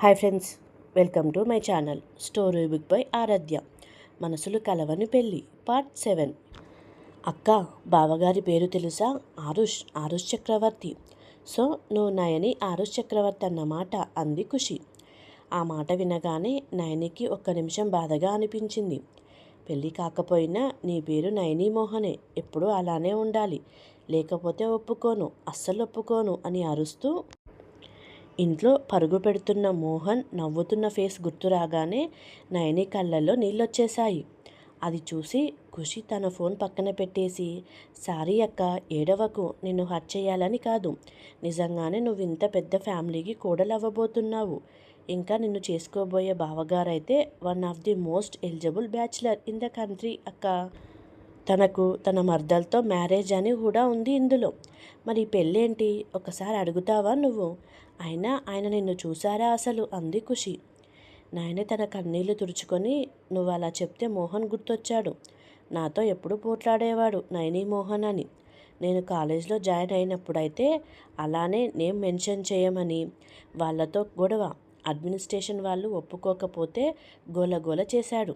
Hi friends welcome to my channel story book by Aradhya మనసులు కలవని పెళ్ళి part seven. అక్క బావగారి పేరు తెలుసా? ఆరుష్ ఆరుష్ చక్రవర్తి. సో నువ్వు నయని ఆరుష్ చక్రవర్తి అన్నమాట అంది ఖుషి. ఆ మాట వినగానే నయనికి ఒక్క నిమిషం బాధగా అనిపించింది. పెళ్ళి కాకపోయినా నీ పేరు నయనీ మోహనే ఎప్పుడూ అలానే ఉండాలి. లేకపోతే ఒప్పుకోను అస్సలు ఒప్పుకోను అని అరుస్తూ ఇంట్లో పరుగు పెడుతున్న మోహన్ నవ్వుతున్న ఫేస్ గుర్తు రాగానే నయని కళ్ళల్లో నీళ్ళొచ్చేశాయి. అది చూసి ఖుషి తన ఫోన్ పక్కన పెట్టేసి సారీ అక్క ఏడవకు నిన్ను హర్ట్ చేయాలని కాదు. నిజంగానే నువ్వు ఇంత పెద్ద ఫ్యామిలీకి కోడలవ్వబోతున్నావు. ఇంకా నిన్ను చేసుకోబోయే బావగారైతే one of the most eligible bachelor in the country అక్క. తనకు తన మర్దలతో మ్యారేజ్ అని కూడా ఉంది ఇందులో. మరి పెళ్ళేంటి? ఒకసారి అడుగుతావా నువ్వు? అయినా ఆయన నిన్ను చూసారా అసలు? అంది ఖుషి. నాయన తన కన్నీళ్ళు తుడుచుకొని నువ్వు అలా చెప్తే మోహన్ గుర్తొచ్చాడు. నాతో ఎప్పుడు పోట్లాడేవాడు నైని మోహన్ అని. నేను కాలేజ్లో జాయిన్ అయినప్పుడైతే అలానే నేమ్ మెన్షన్ చేయమని. వాళ్ళతో గొడవ. అడ్మినిస్ట్రేషన్ వాళ్ళు ఒప్పుకోకపోతే గోలగోల చేశాడు.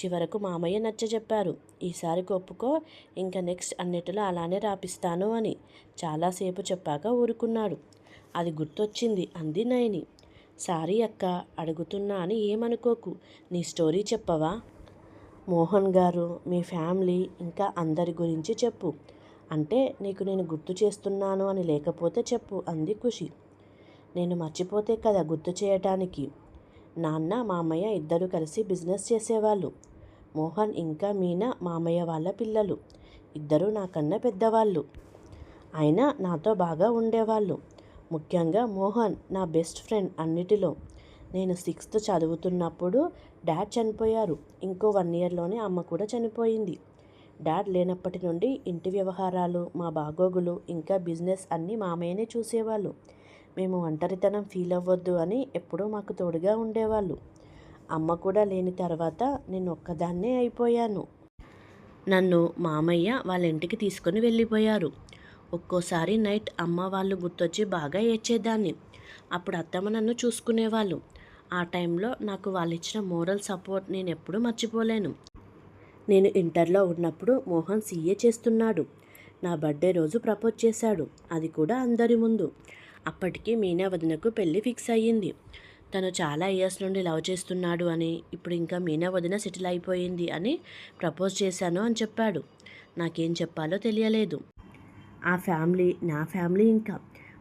చివరకు మామయ్య నచ్చ చెప్పారు ఈసారి ఒప్పుకో ఇంకా నెక్స్ట్ అన్నిటిలో అలానే రాపిస్తాను అని చాలాసేపు చెప్పాక ఊరుకున్నాడు. అది గుర్తొచ్చింది అంది నయని. సారీ అక్క అడుగుతున్నా అని ఏమనుకోకు. నీ స్టోరీ చెప్పవా? మోహన్ గారు మీ ఫ్యామిలీ ఇంకా అందరి గురించి చెప్పు. అంటే నీకు నేను గుర్తు చేస్తున్నాను అని లేకపోతే చెప్పు అంది ఖుషి. నేను మర్చిపోతే కదా గుర్తు చేయటానికి. నాన్న మామయ్య ఇద్దరు కలిసి బిజినెస్ చేసేవాళ్ళు. మోహన్ ఇంకా మీనా మామయ్య వాళ్ళ పిల్లలు. ఇద్దరు నాకన్నా పెద్దవాళ్ళు. అయినా నాతో బాగా ఉండేవాళ్ళు. ముఖ్యంగా మోహన్ నా బెస్ట్ ఫ్రెండ్ అన్నిటిలో. నేను సిక్స్త్ చదువుతున్నప్పుడు డాడ్ చనిపోయారు. ఇంకో వన్ ఇయర్లోనే అమ్మ కూడా చనిపోయింది. డాడ్ లేనప్పటి నుండి ఇంటి వ్యవహారాలు మా బాగోగులు ఇంకా బిజినెస్ అన్నీ మామయ్యనే చూసేవాళ్ళు. మేము ఒంటరితనం ఫీల్ అవ్వద్దు అని ఎప్పుడూ మాకు తోడుగా ఉండేవాళ్ళు. అమ్మ కూడా లేని తర్వాత నేను ఒక్కదాన్నే అయిపోయాను. నన్ను మామయ్య వాళ్ళ ఇంటికి తీసుకొని వెళ్ళిపోయారు. ఒక్కోసారి నైట్ అమ్మ వాళ్ళు గుర్తొచ్చి బాగా ఏడ్చేదాన్ని. అప్పుడు అత్తమ్మ నన్ను చూసుకునేవాళ్ళు. ఆ టైంలో నాకు వాళ్ళు ఇచ్చిన మోరల్ సపోర్ట్ నేను ఎప్పుడూ మర్చిపోలేను. నేను ఇంటర్లో ఉన్నప్పుడు మోహన్ సీఏ చేస్తున్నాడు. నా బర్త్డే రోజు ప్రపోజ్ చేశాడు. అది కూడా అందరి ముందు. అప్పటికి మీనా వదినకు పెళ్ళి ఫిక్స్ అయ్యింది. తను చాలా ఇయర్స్ నుండి లవ్ చేస్తున్నాడు అని ఇప్పుడు ఇంకా మీనా వదిన సెటిల్ అయిపోయింది అని ప్రపోజ్ చేశాను అని చెప్పాడు. నాకేం చెప్పాలో తెలియలేదు. ఆ ఫ్యామిలీ నా ఫ్యామిలీ ఇంకా.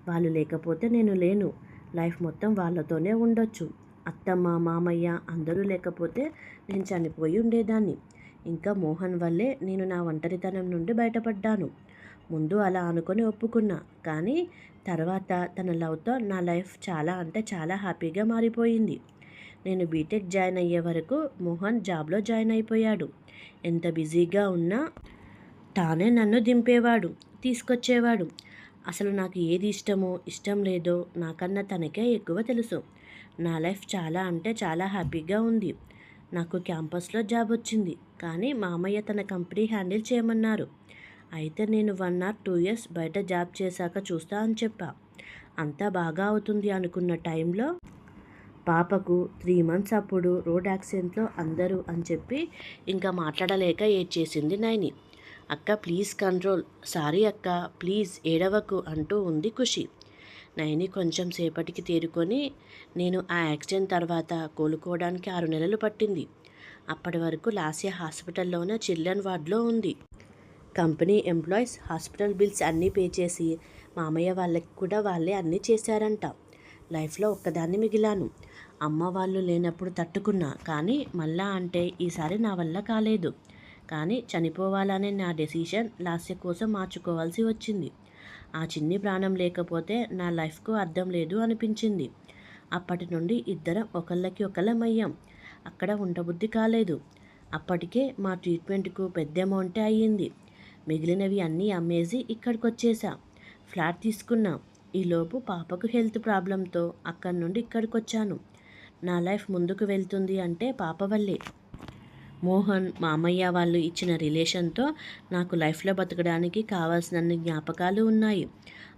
వాళ్ళు లేకపోతే నేను లేను. లైఫ్ మొత్తం వాళ్ళతోనే ఉండొచ్చు. అత్తమ్మ మామయ్య అందరూ లేకపోతే నేను చనిపోయి ఉండేదాన్ని. ఇంకా మోహన్ వల్లే నేను నా ఒంటరితనం నుండి బయటపడ్డాను. ముందు అలా అనుకొని ఒప్పుకున్నా. కానీ తర్వాత తన లవ్తో నా లైఫ్ చాలా అంటే చాలా హ్యాపీగా మారిపోయింది. నేను బీటెక్ జాయిన్ అయ్యే వరకు మోహన్ జాబ్లో జాయిన్ అయిపోయాడు. ఎంత బిజీగా ఉన్నా తానే నన్ను దింపేవాడు తీసుకొచ్చేవాడు. అసలు నాకు ఏది ఇష్టమో ఇష్టం లేదో నాకన్నా తనకే ఎక్కువ తెలుసు. నా లైఫ్ చాలా అంటే చాలా హ్యాపీగా ఉంది. నాకు క్యాంపస్లో జాబ్ వచ్చింది. కానీ మామయ్య తన కంపెనీ హ్యాండిల్ చేయమన్నారు. అయితే నేను వన్ ఆర్ టూ ఇయర్స్ బయట జాబ్ చేశాక చూస్తా అని చెప్పా. అంతా బాగా అవుతుంది అనుకున్న టైంలో పాపకు త్రీ మంత్స్ అప్పుడు రోడ్ యాక్సిడెంట్లో అందరూ అని చెప్పి ఇంకా మాట్లాడలేక ఏడ్చేసింది నైని. అక్క ప్లీజ్ కంట్రోల్. సారీ అక్క ప్లీజ్ ఏడవకు అంటూ ఉంది ఖుషి. నైని కొంచెం సేపటికి తేరుకొని నేను ఆ యాక్సిడెంట్ తర్వాత కోలుకోవడానికి ఆరు నెలలు పట్టింది. అప్పటి వరకు లాస్య హాస్పిటల్లోనే చిల్డ్రన్ వార్డ్లో ఉంది. కంపెనీ ఎంప్లాయీస్ హాస్పిటల్ బిల్స్ అన్నీ పే చేసి మామయ్య వాళ్ళకి కూడా వాళ్ళే అన్నీ చేశారంట. లైఫ్లో ఒక్కదాన్ని మిగిలాను. అమ్మ వాళ్ళు లేనప్పుడు తట్టుకున్నా కానీ మళ్ళా అంటే ఈసారి నా వల్ల కాలేదు. కానీ చనిపోవాలనే నా డెసిషన్ లాస్య కోసం మార్చుకోవాల్సి వచ్చింది. ఆ చిన్ని ప్రాణం లేకపోతే నా లైఫ్కు అర్థం లేదు అనిపించింది. అప్పటి నుండి ఇద్దరం ఒకళ్ళకి ఒకళ్ళమయ్యాం అక్కడ ఉండబుద్ధి కాలేదు. అప్పటికే మా ట్రీట్మెంట్కు పెద్ద అమౌంటే అయ్యింది. మిగిలినవి అన్నీ అమ్మేసి ఇక్కడికి వచ్చేసా ఫ్లాట్ తీసుకున్నా. ఈలోపు పాపకు హెల్త్ ప్రాబ్లంతో అక్కడి నుండి ఇక్కడికి వచ్చాను నా లైఫ్ ముందుకు వెళ్తుంది అంటే పాప వల్లే. మోహన్ మామయ్య వాళ్ళు ఇచ్చిన రిలేషన్తో నాకు లైఫ్లో బతకడానికి కావాల్సినన్ని జ్ఞాపకాలు ఉన్నాయి.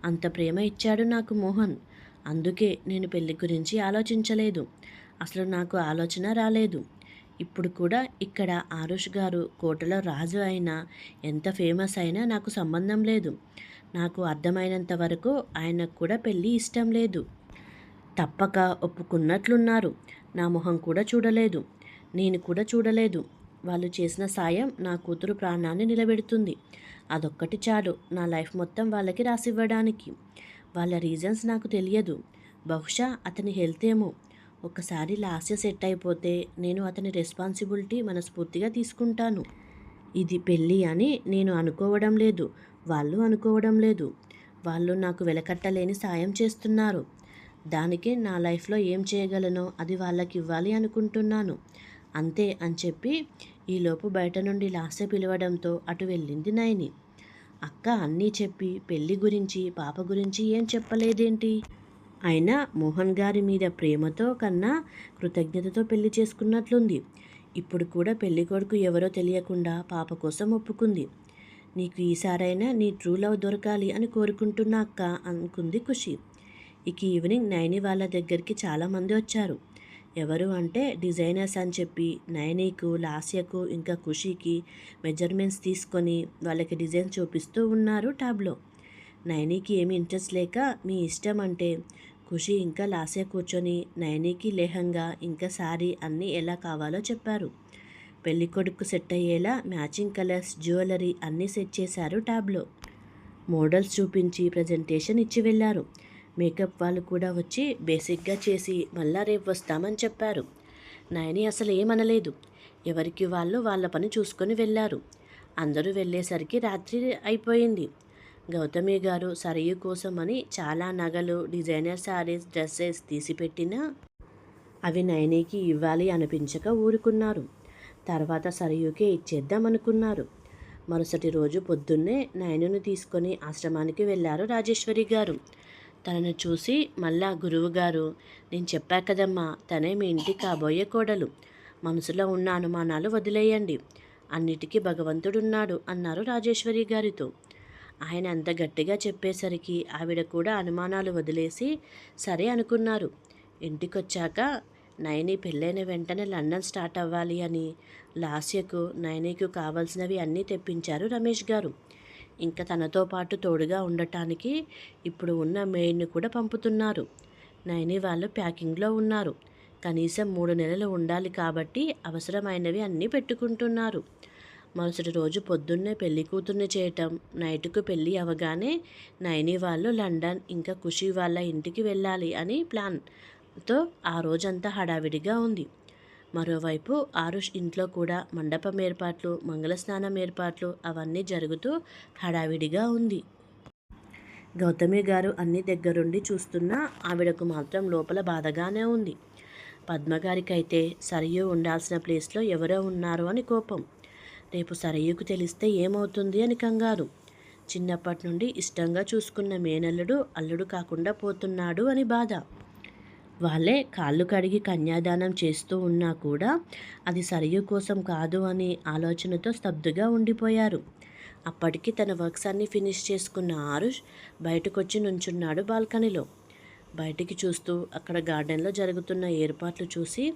అంత ప్రేమ ఇచ్చాడు నాకు మోహన్. అందుకే నేను పెళ్ళి గురించి ఆలోచించలేదు. అసలు నాకు ఆలోచన రాలేదు. ఇప్పుడు కూడా ఇక్కడ ఆరుష్ గారు కోటలో రాజు అయినా ఎంత ఫేమస్ అయినా నాకు సంబంధం లేదు. నాకు అర్థమైనంత వరకు ఆయనకు కూడా పెళ్ళి ఇష్టం లేదు. తప్పక ఒప్పుకున్నట్లున్నారు. నా మొహం కూడా చూడలేదు. నేను కూడా చూడలేదు. వాళ్ళు చేసిన సాయం నా కూతురు ప్రాణాన్ని నిలబెడుతుంది. అదొక్కటి చాలు నా లైఫ్ మొత్తం వాళ్ళకి రాసివ్వడానికి. వాళ్ళ రీజన్స్ నాకు తెలియదు. బహుశా అతని హెల్త్ ఏమో ఒకసారి లాస్య సెట్ అయిపోతే నేను అతని రెస్పాన్సిబిలిటీ మనస్ఫూర్తిగా తీసుకుంటాను. ఇది పెళ్ళి అని నేను అనుకోవడం లేదు. వాళ్ళు అనుకోవడం లేదు. వాళ్ళు నాకు వెలకట్టలేని సాయం చేస్తున్నారు. దానికి నా లైఫ్లో ఏం చేయగలనో అది వాళ్ళకి ఇవ్వాలి అనుకుంటున్నాను. అంతే అని చెప్పి ఈలోపు బయట నుండి లాస్య పిలవడంతో అటు వెళ్ళింది నయని అక్క అన్నీ చెప్పి పెళ్ళి గురించి పాప గురించి ఏం చెప్పలేదేంటి? అయినా మోహన్ గారి మీద ప్రేమతో కన్నా కృతజ్ఞతతో పెళ్ళి చేసుకున్నట్లుంది. ఇప్పుడు కూడా పెళ్ళి కొడుకు ఎవరో తెలియకుండా పాప కోసం ఒప్పుకుంది. నీకు ఈసారైనా నీ ట్రూ లవ్ దొరకాలి అని కోరుకుంటున్నా అక్క అనుకుంది ఖుషి. ఇక ఈవినింగ్ నైని వాళ్ళ దగ్గరికి చాలామంది వచ్చారు. ఎవరు అంటే డిజైనర్స్ అని చెప్పి నయనీకు లాస్యకు ఇంకా ఖుషికి మెజర్మెంట్స్ తీసుకొని వాళ్ళకి డిజైన్ చూపిస్తూ ఉన్నారు ట్యాబ్లో నయనీకి ఏమి ఇంట్రెస్ట్ లేక మీ ఇష్టం అంటే ఖుషి ఇంకా లాస్య కూర్చొని నయనీకి లేహంగా ఇంకా శారీ అన్నీ ఎలా కావాలో చెప్పారు. పెళ్ళి కొడుకు సెట్ అయ్యేలా మ్యాచింగ్ కలర్స్ జ్యువెలరీ అన్నీ సెట్ చేశారు ట్యాబ్లో మోడల్స్ చూపించి ప్రజెంటేషన్ ఇచ్చి వెళ్ళారు. మేకప్ వాళ్ళు కూడా వచ్చి బేసిక్గా చేసి మళ్ళా రేపు వస్తామని చెప్పారు. నయని అసలు ఏమనలేదు. ఎవరికి వాళ్ళు వాళ్ళ పని చూసుకొని వెళ్ళారు. అందరూ వెళ్ళేసరికి రాత్రి అయిపోయింది. గౌతమి గారు సరయు కోసమని చాలా నగలు డిజైనర్ శారీస్ డ్రెస్సెస్ తీసిపెట్టినా అవి నయనీకి ఇవ్వాలి అనిపించక ఊరుకున్నారు. తర్వాత సరయుకే ఇచ్చేద్దాం అనుకున్నారు మరుసటి రోజు పొద్దున్నే నయనుని తీసుకొని ఆశ్రమానికి వెళ్ళారు రాజేశ్వరి గారు. తనను చూసి మళ్ళా గురువుగారు నేను చెప్పా కదమ్మా తనే మీ ఇంటికి కాబోయే కోడలు. మనసులో ఉన్న అనుమానాలు వదిలేయండి. అన్నిటికీ భగవంతుడున్నాడు అన్నారు రాజేశ్వరి గారితో. ఆయన అంత గట్టిగా చెప్పేసరికి ఆవిడ కూడా అనుమానాలు వదిలేసి సరే అనుకున్నారు. ఇంటికొచ్చాక నయని పెళ్ళైన వెంటనే లండన్ స్టార్ట్ అవ్వాలి అని లాస్యకు నయనీకు కావాల్సినవి అన్నీ తెప్పించారు రమేష్ గారు. ఇంకా తనతో పాటు తోడుగా ఉండటానికి ఇప్పుడు ఉన్న మెయిడ్ని కూడా పంపుతున్నారు. నయని వాళ్ళు ప్యాకింగ్లో ఉన్నారు. కనీసం మూడు నెలలు ఉండాలి కాబట్టి అవసరమైనవి అన్నీ పెట్టుకుంటున్నారు. మరుసటి రోజు పొద్దున్నే పెళ్ళి కూతుర్ని చేయటం. నైట్కు పెళ్ళి అవగానే నైని వాళ్ళు లండన్ ఇంకా ఖుషి వాళ్ళ ఇంటికి వెళ్ళాలి అని ప్లాన్తో ఆ రోజంతా హడావిడిగా ఉంది. మరోవైపు ఆరుష్ ఇంట్లో కూడా మండపం ఏర్పాట్లు మంగళస్నానం ఏర్పాట్లు అవన్నీ జరుగుతూ హడావిడిగా ఉంది. గౌతమి గారు అన్ని దగ్గరుండి చూస్తున్నా ఆవిడకు మాత్రం లోపల బాధగానే ఉంది. పద్మగారికైతే సరియు ఉండాల్సిన ప్లేస్లో ఎవరో ఉన్నారు అని కోపం. రేపు సరయ్యకు తెలిస్తే ఏమవుతుంది అని కంగారు. చిన్నప్పటి నుండి ఇష్టంగా చూసుకున్న మేనల్లుడు అల్లుడు కాకుండా పోతున్నాడు అని బాధ. వాళ్ళే కాళ్ళు కడిగి కన్యాదానం చేస్తూ ఉన్నా కూడా అది సరియు కోసం కాదు అని ఆలోచనతో స్తబ్దుగా ఉండిపోయారు. అప్పటికి తన వర్క్స్ అన్నీ ఫినిష్ చేసుకున్న ఆరుష్ బయటకొచ్చి నుంచున్నాడు బాల్కనీలో. బయటికి చూస్తూ అక్కడ గార్డెన్లో జరుగుతున్న ఏర్పాట్లు చూసి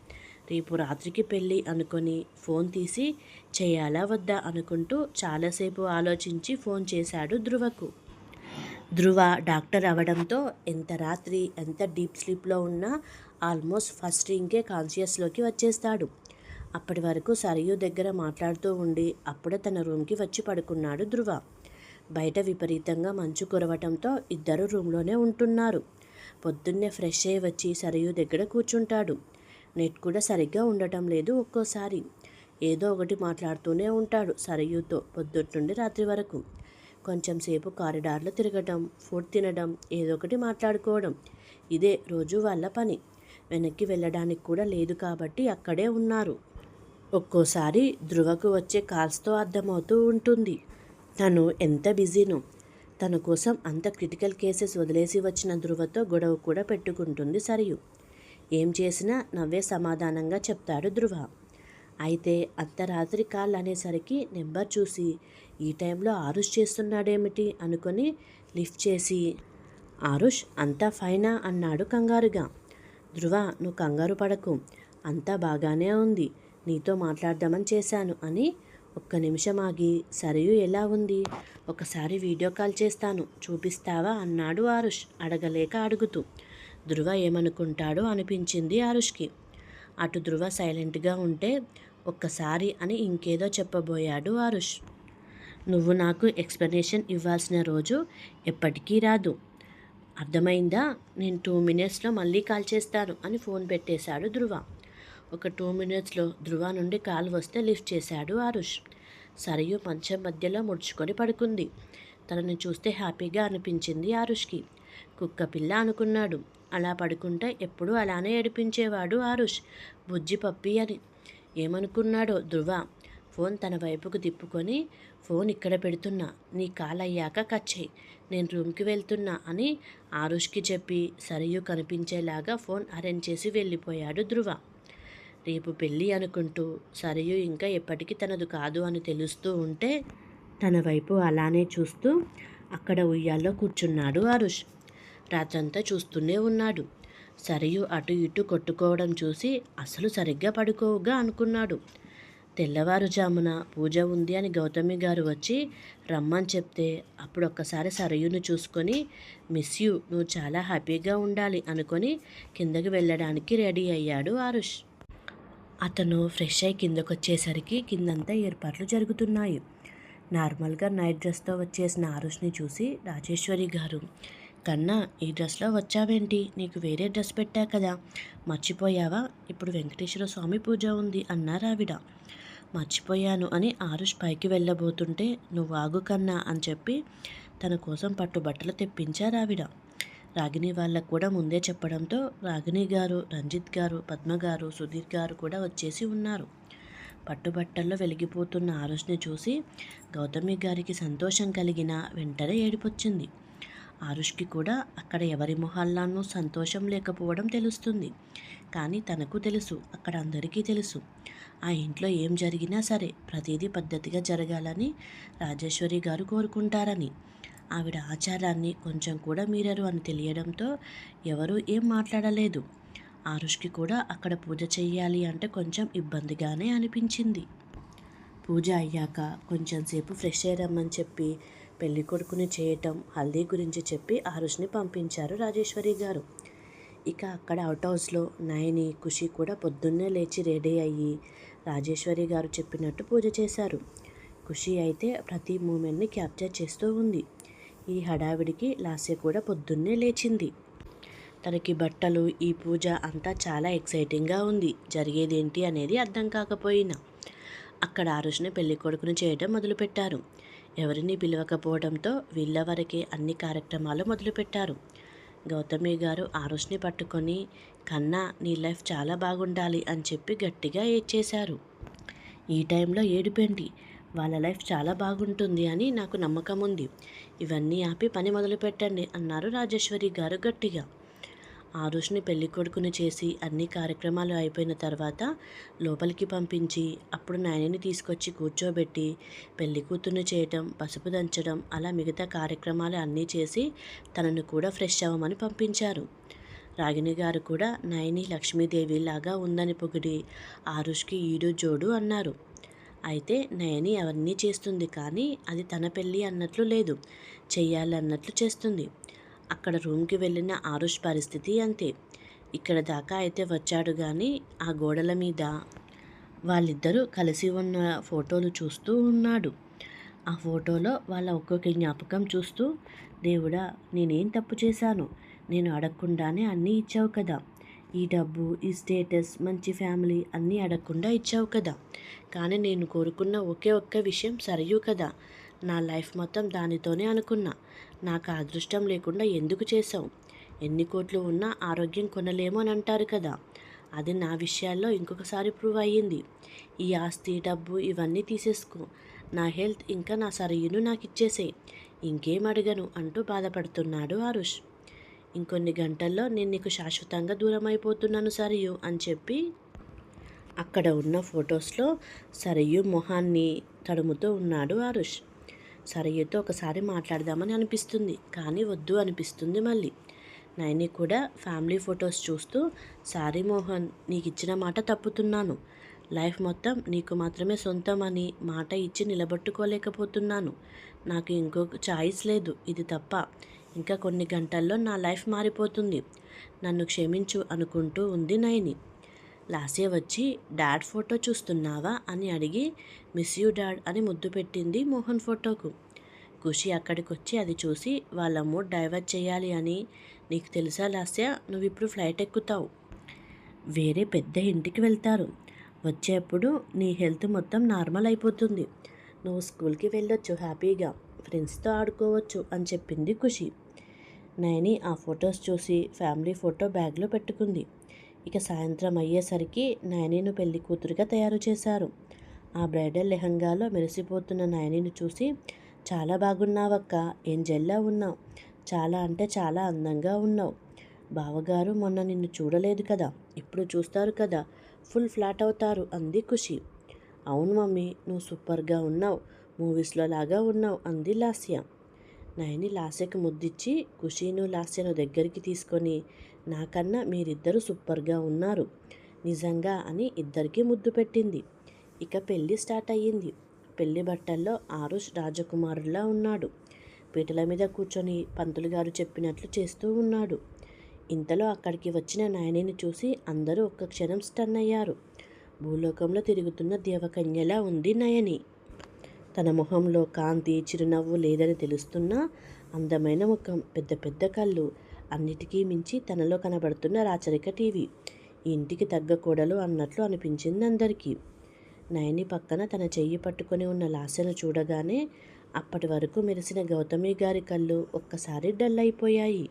రేపు రాత్రికి పెళ్ళి అనుకొని ఫోన్ తీసి చేయాలా వద్దా అనుకుంటూ చాలాసేపు ఆలోచించి ఫోన్ చేశాడు ధ్రువకు ధ్రువ డాక్టర్ అవడంతో ఎంత రాత్రి ఎంత డీప్ స్లీప్లో ఉన్నా ఆల్మోస్ట్ ఫస్ట్ ఇంకే కాన్షియస్లోకి వచ్చేస్తాడు. అప్పటి వరకు సరియు దగ్గర మాట్లాడుతూ ఉండి అప్పుడే తన రూమ్కి వచ్చి పడుకున్నాడు ధ్రువ బయట విపరీతంగా మంచు కురవటంతో ఇద్దరు రూమ్లోనే ఉంటున్నారు. పొద్దున్నే ఫ్రెష్ అయ్యి వచ్చి సరియు దగ్గర కూర్చుంటాడు. నెట్ కూడా సరిగ్గా ఉండటం లేదు ఒక్కోసారి. ఏదో ఒకటి మాట్లాడుతూనే ఉంటాడు సరయుతో పొద్దుట్టుండి రాత్రి వరకు. కొంచెం సేపు కారిడార్లో తిరగటం ఫుడ్ తినడం ఏదో ఒకటి మాట్లాడుకోవడం. ఇదే రోజు వాళ్ళ పని. వెనక్కి వెళ్ళడానికి కూడా లేదు కాబట్టి అక్కడే ఉన్నారు. ఒక్కోసారి ధృవకు వచ్చే కాల్స్తో అర్థమవుతూ ఉంటుంది. తను ఎంత బిజీనో. తన కోసం అంత క్రిటికల్ కేసెస్ వదిలేసి వచ్చిన ధృవతో గొడవ కూడా పెట్టుకుంటుంది సరియు. ఏం చేసినా నవ్వే సమాధానంగా చెప్తాడు ధృవ. అయితే అర్ధరాత్రి కాల్ అనేసరికి నెంబర్ చూసి ఈ టైంలో ఆరుష్ చేస్తున్నాడేమిటి అనుకొని లిఫ్ట్ చేసి ఆరుష్ అంతా ఫైనా అన్నాడు కంగారుగా. ధృవ నువ్వు కంగారు పడకు. అంతా బాగానే ఉంది. నీతో మాట్లాడదామని చేశాను అని ఒక్క నిమిషం ఆగి సరియు ఎలా ఉంది? ఒకసారి వీడియో కాల్ చేస్తాను. చూపిస్తావా? అన్నాడు ఆరుష్ అడగలేక అడుగుతూ. ధృవ ఏమనుకుంటాడో అనిపించింది ఆరుష్కి. అటు ధృవ సైలెంట్గా ఉంటే ఒక్కసారి అని ఇంకేదో చెప్పబోయాడు ఆరుష్. నువ్వు నాకు ఎక్స్ప్లెనేషన్ ఇవ్వాల్సిన రోజు ఎప్పటికీ రాదు. అర్థమైందా? నేను టూ మినిట్స్లో మళ్ళీ కాల్ చేస్తాను అని ఫోన్ పెట్టేశాడు ధృవ. ఒక టూ మినిట్స్లో ధృవ నుండి కాల్ వస్తే లిఫ్ట్ చేశాడు ఆరుష్. సరియు మంచం మధ్యలో ముడుచుకొని పడుకుంది. తనని చూస్తే హ్యాపీగా అనిపించింది ఆరుష్కి. కుక్క పిల్ల అనుకున్నాడు. అలా పడుకుంటే ఎప్పుడూ అలానే ఏడిపించేవాడు ఆరుష్. బుజ్జి పప్పి అని. ఏమనుకున్నాడో ధృవ. ఫోన్ తన వైపుకు తిప్పుకొని ఫోన్ ఇక్కడ పెడుతున్నా నీ కాల్ అయ్యాక కట్ చేయి నేను రూమ్కి వెళ్తున్నా అని ఆరుష్కి చెప్పి సరియు కనిపించేలాగా ఫోన్ అరేంజ్ చేసి వెళ్ళిపోయాడు ధృవ. రేపు పెళ్ళి అనుకుంటూ సరియు ఇంకా ఎప్పటికీ తనదు కాదు అని తెలుస్తూ ఉంటే తన వైపు అలానే చూస్తూ అక్కడ ఉయ్యాల్లో కూర్చున్నాడు ఆరుష్. రాత్రంతా చూస్తూనే ఉన్నాడు. సరియు అటు ఇటు కొట్టుకోవడం చూసి అసలు సరిగ్గా పడుకోవుగా అనుకున్నాడు. తెల్లవారుజామున పూజ ఉంది అని గౌతమి గారు వచ్చి రమ్మని చెప్తే అప్పుడు ఒక్కసారి సరయును చూసుకొని మిస్ యూ నువ్వు చాలా హ్యాపీగా ఉండాలి అనుకొని కిందకి వెళ్ళడానికి రెడీ అయ్యాడు ఆరుష్. అతను ఫ్రెష్ అయి కిందకు వచ్చేసరికి కిందంతా ఏర్పాట్లు జరుగుతున్నాయి. నార్మల్గా నైట్ డ్రెస్తో వచ్చేసిన ఆరుష్ని చూసి రాజేశ్వరి గారు కన్నా ఈ డ్రెస్లో వచ్చావేంటి? నీకు వేరే డ్రెస్ పెట్టా కదా. మర్చిపోయావా? ఇప్పుడు వెంకటేశ్వర స్వామి పూజ ఉంది అన్నారావిడ మర్చిపోయాను అని ఆరుష్ పైకి వెళ్ళబోతుంటే నువ్వు ఆగు కన్నా అని చెప్పి తన కోసం పట్టుబట్టలు తెప్పించారు ఆవిడ. రాగిణి వాళ్ళకు కూడా ముందే చెప్పడంతో రాగిణి గారు రంజిత్ గారు పద్మ గారు సుధీర్ గారు కూడా వచ్చేసి ఉన్నారు. పట్టుబట్టల్లో వెలిగిపోతున్న ఆరుష్ని చూసి గౌతమి గారికి సంతోషం కలిగిన వెంటనే ఏడిపొచ్చింది. ఆరుష్కి కూడా అక్కడ ఎవరి మొహాల్లోనూ సంతోషం లేకపోవడం తెలుస్తుంది. కానీ తనకు తెలుసు అక్కడ అందరికీ తెలుసు. ఆ ఇంట్లో ఏం జరిగినా సరే ప్రతిదీ పద్ధతిగా జరగాలని రాజేశ్వరి గారు కోరుకుంటారని. ఆవిడ ఆచారాన్ని కొంచెం కూడా మీరరు అని తెలియడంతో ఎవరూ ఏం మాట్లాడలేదు. ఆరుష్కి కూడా అక్కడ పూజ చెయ్యాలి అంటే కొంచెం ఇబ్బందిగానే అనిపించింది. పూజ అయ్యాక కొంచెం సేపు ఫ్రెష్ అయ్యరమ్మని చెప్పి పెళ్ళి కొడుకుని చేయటం హల్దీ గురించి చెప్పి ఆరుష్ని పంపించారు రాజేశ్వరి గారు. ఇక అక్కడ అవుట్ హౌస్లో నయని ఖుషి కూడా పొద్దున్నే లేచి రెడీ అయ్యి రాజేశ్వరి గారు చెప్పినట్టు పూజ చేశారు. ఖుషి అయితే ప్రతి మూమెంట్ని క్యాప్చర్ చేస్తూ ఉంది. ఈ హడావిడికి లాస్య కూడా పొద్దున్నే లేచింది. తనకి బట్టలు ఈ పూజ అంతా చాలా ఎక్సైటింగ్గా ఉంది. జరిగేదేంటి అనేది అర్థం కాకపోయినా అక్కడ ఆరుష్ని పెళ్ళి కొడుకును చేయడం మొదలుపెట్టారు. ఎవరిని పిలవకపోవడంతో వీళ్ళ వరకే అన్ని కార్యక్రమాలు మొదలుపెట్టారు. గౌతమి గారు ఆరుష్ని పట్టుకొని కన్నా నీ లైఫ్ చాలా బాగుండాలి అని చెప్పి గట్టిగా ఏడ్చేశారు. ఈ టైంలో ఏడిపండి వాళ్ళ లైఫ్ చాలా బాగుంటుంది అని నాకు నమ్మకం ఉంది ఇవన్నీ ఆపి పని మొదలు పెట్టండి అన్నారు రాజేశ్వరి గారు గట్టిగా. ఆరుష్ని పెళ్ళి కొడుకుని చేసి అన్ని కార్యక్రమాలు అయిపోయిన తర్వాత లోపలికి పంపించి అప్పుడు నాయనని తీసుకొచ్చి కూర్చోబెట్టి పెళ్ళి కూతుర్ని చేయటం పసుపు దంచడం అలా మిగతా కార్యక్రమాలు అన్నీ చేసి తనను కూడా ఫ్రెష్ అవ్వమని పంపించారు. రాగిణి గారు కూడా నయని లక్ష్మీదేవి లాగా ఉందని పొగిడి ఆరుష్కి ఈడు జోడు అన్నారు. అయితే నయని అవన్నీ చేస్తుంది కానీ అది తన పెళ్ళి అన్నట్లు లేదు. చెయ్యాలన్నట్లు చేస్తుంది. అక్కడ రూమ్కి వెళ్ళిన ఆరుష్ పరిస్థితి అంతే. ఇక్కడ దాకా అయితే వచ్చాడు కానీ ఆ గోడల మీద వాళ్ళిద్దరూ కలిసి ఉన్న ఫోటోలు చూస్తూ ఉన్నాడు. ఆ ఫోటోలో వాళ్ళ ఒక్కొక్క జ్ఞాపకం చూస్తూ దేవుడా నేనేం తప్పు చేశాను? నేను అడగకుండానే అన్నీ ఇచ్చావు కదా. ఈ డబ్బు ఈ స్టేటస్ మంచి ఫ్యామిలీ అన్నీ అడగకుండా ఇచ్చావు కదా. కానీ నేను కోరుకున్న ఒకే ఒక్క విషయం సరియు కదా. నా లైఫ్ మొత్తం దానితోనే అనుకున్నా. నాకు అదృష్టం లేకుండా ఎందుకు చేసావు ఎన్ని కోట్లు ఉన్నా ఆరోగ్యం కొనలేము అని అంటారు కదా. అది నా విషయాల్లో ఇంకొకసారి ప్రూవ్ అయ్యింది. ఈ ఆస్తి డబ్బు ఇవన్నీ తీసేసుకో. నా హెల్త్ ఇంకా నా సరయును నాకు ఇచ్చేసే. ఇంకేం అడగను అంటూ బాధపడుతున్నాడు ఆరుష్. ఇంకొన్ని గంటల్లో నేను నీకు శాశ్వతంగా దూరం అయిపోతున్నాను సరియు అని చెప్పి అక్కడ ఉన్న ఫొటోస్లో సరయు మొహాన్ని తడుముతూ ఉన్నాడు ఆరుష్. సరయ్యతో ఒకసారి మాట్లాడదామని అనిపిస్తుంది. కానీ వద్దు అనిపిస్తుంది మళ్ళీ. నైని కూడా ఫ్యామిలీ ఫొటోస్ చూస్తూ సారీ మోహన్ నీకు ఇచ్చిన మాట తప్పుతున్నాను. లైఫ్ మొత్తం నీకు మాత్రమే సొంతం అని మాట ఇచ్చి నిలబెట్టుకోలేకపోతున్నాను. నాకు ఇంకొక చాయిస్ లేదు. ఇది తప్ప ఇంకా కొన్ని గంటల్లో నా లైఫ్ మారిపోతుంది. నన్ను క్షమించు అనుకుంటూ ఉంది నైని. లాస్య వచ్చి డాడ్ ఫోటో చూస్తున్నావా? అని అడిగి మిస్ యూ డాడ్ అని ముద్దు పెట్టింది మోహన్ ఫోటోకు. ఖుషి అక్కడికి వచ్చి అది చూసి వాళ్ళ మూడ్ డైవర్ట్ చేయాలి అని. నీకు తెలుసా లాస్య నువ్వు ఇప్పుడు ఫ్లైట్ ఎక్కుతావు. వేరే పెద్ద ఇంటికి వెళ్తారు. వచ్చేప్పుడు నీ హెల్త్ మొత్తం నార్మల్ అయిపోతుంది. నువ్వు స్కూల్కి వెళ్ళొచ్చు హ్యాపీగా. ఫ్రెండ్స్తో ఆడుకోవచ్చు అని చెప్పింది ఖుషి. నయని ఆ ఫొటోస్ చూసి ఫ్యామిలీ ఫోటో బ్యాగ్లో పెట్టుకుంది. ఇక సాయంత్రం అయ్యేసరికి నయనిను పెళ్ళి కూతురుగా తయారు చేశారు. ఆ బ్రైడల్ లెహంగాలో మెరిసిపోతున్న నయనిని చూసి చాలా బాగున్నావక్క ఏం జెల్లా ఉన్నావు? చాలా అంటే చాలా అందంగా ఉన్నావు. బావగారు మొన్న నిన్ను చూడలేదు కదా ఇప్పుడు చూస్తారు కదా ఫుల్ ఫ్లాట్ అవుతారు అంది ఖుషి. అవును మమ్మీ నువ్వు సూపర్గా ఉన్నావు మూవీస్లో లాగా ఉన్నావు అంది లాస్య. నయని లాస్యకు ముద్దిచ్చి ఖుషీను లాస్యను దగ్గరికి తీసుకొని నాకన్నా మీరిద్దరూ సూపర్గా ఉన్నారు. నిజంగా అని ఇద్దరికీ ముద్దు పెట్టింది. ఇక పెళ్ళి స్టార్ట్ అయ్యింది. పెళ్ళి బట్టల్లో ఆరుష్ రాజకుమారులా ఉన్నాడు. పీటల మీద కూర్చొని పంతులు గారు చెప్పినట్లు చేస్తూ ఉన్నాడు. ఇంతలో అక్కడికి వచ్చిన నాయనిని చూసి అందరూ ఒక్క క్షణం స్టన్ అయ్యారు భూలోకంలో తిరుగుతున్న దేవకన్యలా ఉంది నయని. తన మొహంలో కాంతి చిరునవ్వు లేదని తెలుస్తున్నా అందమైన ముఖం పెద్ద పెద్ద కళ్ళు అన్నిటికీ మించి తనలో కనబడుతున్న రాచరిక టీవీ. ఈ ఇంటికి తగ్గ కోడలు అన్నట్లు అనిపించింది అందరికీ. నయని పక్కన తన చెయ్యి పట్టుకొని ఉన్న లాసను చూడగానే అప్పటి వరకు మెరిసిన గౌతమి గారి కళ్ళు ఒక్కసారి డల్ అయిపోయాయి.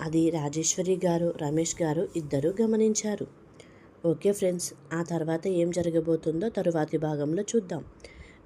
అది రాజేశ్వరి గారు రమేష్ గారు ఇద్దరూ గమనించారు. ఓకే ఫ్రెండ్స్ ఆ తర్వాత ఏం జరగబోతుందో తరువాతి భాగంలో చూద్దాం.